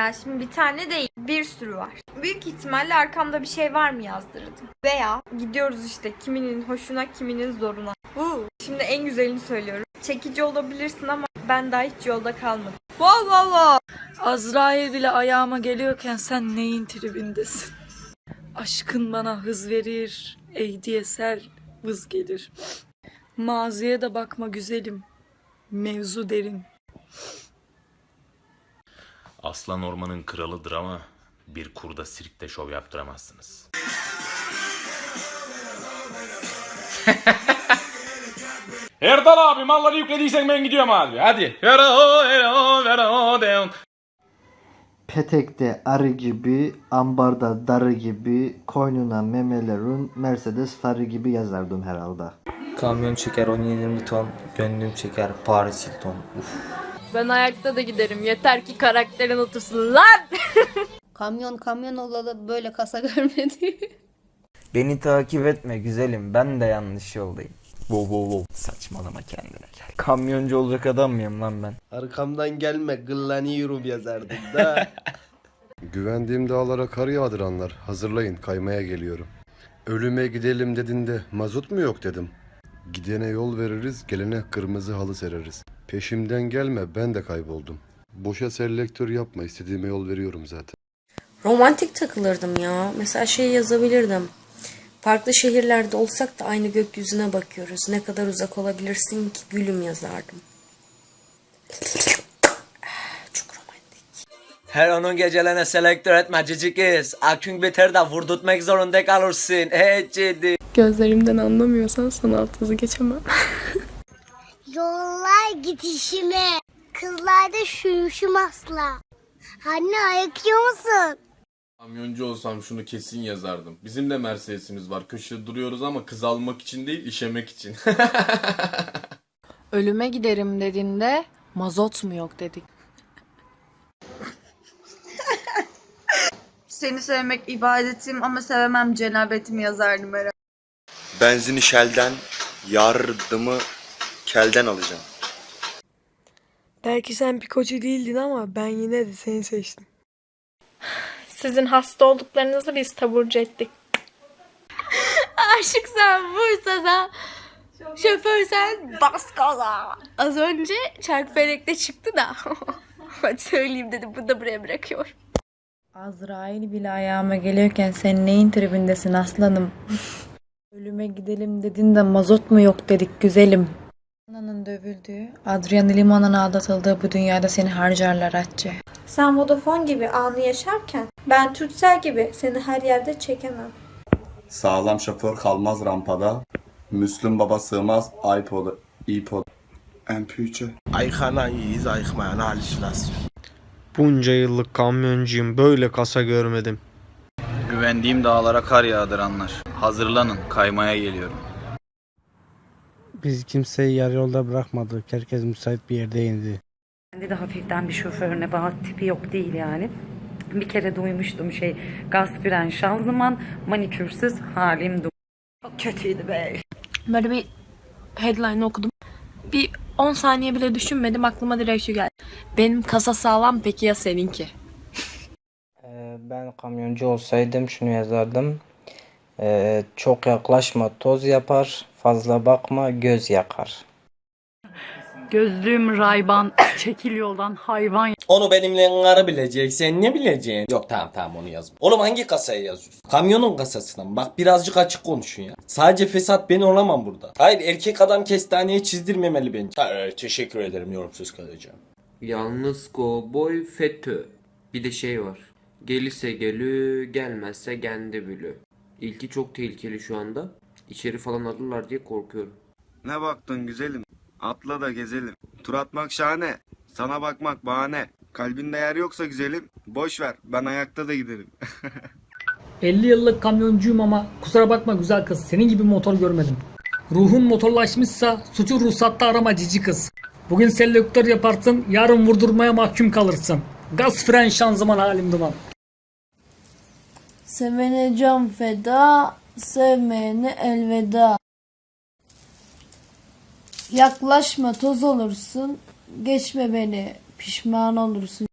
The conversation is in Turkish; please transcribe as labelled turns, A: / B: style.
A: Yani şimdi bir tane değil, bir sürü var. Büyük ihtimalle arkamda bir şey var mı yazdırdım. Veya gidiyoruz işte kiminin hoşuna kiminin zoruna. Uuu. Şimdi en güzelini söylüyorum. Çekici olabilirsin ama ben daha hiç yolda kalmadım. Wow wow wow.
B: Azrail bile ayağıma geliyorken sen neyin tribindesin? Aşkın bana hız verir, eydi eser vız gelir. Maziye de bakma güzelim, mevzu derin.
C: Aslan ormanın kralıdır ama bir kurda sirkte şov yaptıramazsınız. Erdal abi malları yüklediysen ben gidiyorum abi. Hadi.
D: Petekte arı gibi, ambarda darı gibi, koynuna memelerun, Mercedes farı gibi yazardım herhalde.
E: Kamyon çeker 17 ton, gönlüm çeker Paris Hilton. Uf.
A: Ben ayakta da giderim. Yeter ki karakterin otursun lan.
F: Kamyon kamyon olalı böyle kasa görmedi.
E: Beni takip etme güzelim ben de yanlış yoldayım. Wow wow wow saçmalama kendine gel. Kamyoncu olacak adam mıyım lan ben?
G: Arkamdan gelme gıllanıyorum yazardım da.
H: Güvendiğim dağlara kar yağdıranlar hazırlayın kaymaya geliyorum. Ölüme gidelim dedinde mazot mu yok dedim. Gidene yol veririz gelene kırmızı halı sereriz. Peşimden gelme ben de kayboldum. Boşa selektör yapma istediğime yol veriyorum zaten.
I: Romantik takılırdım ya. Mesela şey yazabilirdim. Farklı şehirlerde olsak da aynı gökyüzüne bakıyoruz. Ne kadar uzak olabilirsin ki gülüm yazardım. Çok romantik.
E: Her onun gecelerine selektör etme cici kız. Akün biter de vurdurtmak zorunda kalırsın. Hey ciddi.
J: Gözlerimden anlamıyorsan sanalsızı geçemem.
F: Yollar gidişime. Kızlarda şuyuşum asla. Anne ayakıyor musun?
K: Kamyoncu olsam şunu kesin yazardım. Bizim de Mercedes'imiz var. Köşede duruyoruz ama kız almak için değil, işemek için.
J: Ölüme giderim dediğinde mazot mu yok dedik.
B: Seni sevmek ibadetim ama sevemem cenabetim yazardım herhalde.
G: Benzini şelden, yardımı kelden alacağım.
J: Belki sen pikocu değildin ama ben yine de seni seçtim.
A: Sizin hasta olduklarınızı biz taburcu ettik. Aşıksan Bursa'da. Şoförsen bas gaza. Az önce çark felekte çıktı da. Hadi söyleyeyim dedim. Bunu da buraya bırakıyorum.
B: Azrail bile ayağıma geliyorken sen neyin tribindesin aslanım? Ölüme gidelim dedin de mazot mu yok dedik güzelim. Ananın dövüldüğü, Adrian Liman'ın aldatıldığı bu dünyada seni harcarlar Hatice.
A: Sen Vodafone gibi anı yaşarken ben Türksel gibi seni her yerde çekemem.
G: Sağlam şoför kalmaz rampada. Müslüm baba sığmaz iPod, iPod. MP3'e.
H: Aykan'a iyiyiz ayıkmayan halüsinasyon.
E: Bunca yıllık kamyoncuyum böyle kasa görmedim. Güvendiğim dağlara kar yağdıranlar. Hazırlanın kaymaya geliyorum.
D: Biz kimseyi yarı yolda bırakmadık. Herkes müsait bir yerde indi.
I: Bende de hafiften bir şoför nebahat tipi yok değil yani. Bir kere duymuştum şey gaz fren şanzıman manikürsüz halim du. Çok kötüydü be.
J: Böyle bir headline okudum. Bir 10 saniye bile düşünmedim aklıma direkt şu geldi. Benim kasa sağlam peki ya seninki?
E: ben kamyoncu olsaydım şunu yazardım. Ee, çok yaklaşma toz yapar, fazla bakma göz yakar.
I: Gözlüğüm rayban çekil yoldan hayvan.
E: Onu benimle karı bilecek. Sen ne bileceksin? Yok tamam tamam onu yazma. Oğlum hangi kasaya yazıyorsun? Kamyonun kasasına mı? Bak birazcık açık konuşun ya. Sadece fesat ben olamam burada. Hayır erkek adam kestaneye çizdirmemeli bence. Ha, evet, teşekkür ederim yorumsuz kalacağım.
L: Yalnız boy FETÖ. Bir de şey var. Gelirse gelü, gelmezse kendi bülü. İlki çok tehlikeli şu anda. İçeri falan alırlar diye korkuyorum.
G: Ne baktın güzelim? Atla da gezelim. Tur atmak şahane. Sana bakmak bahane. Kalbinde yer yoksa güzelim. Boş ver. Ben ayakta da giderim.
J: 50 yıllık kamyoncuyum ama kusura bakma güzel kız. Senin gibi motor görmedim. Ruhun motorlaşmışsa suçu ruhsatta arama cici kız. Bugün selektör yaparsın, yarın vurdurmaya mahkum kalırsın. Gaz fren şanzıman halim duman.
F: Sevene can feda, sevmeyene elveda. Yaklaşma toz olursun, geçme beni pişman olursun.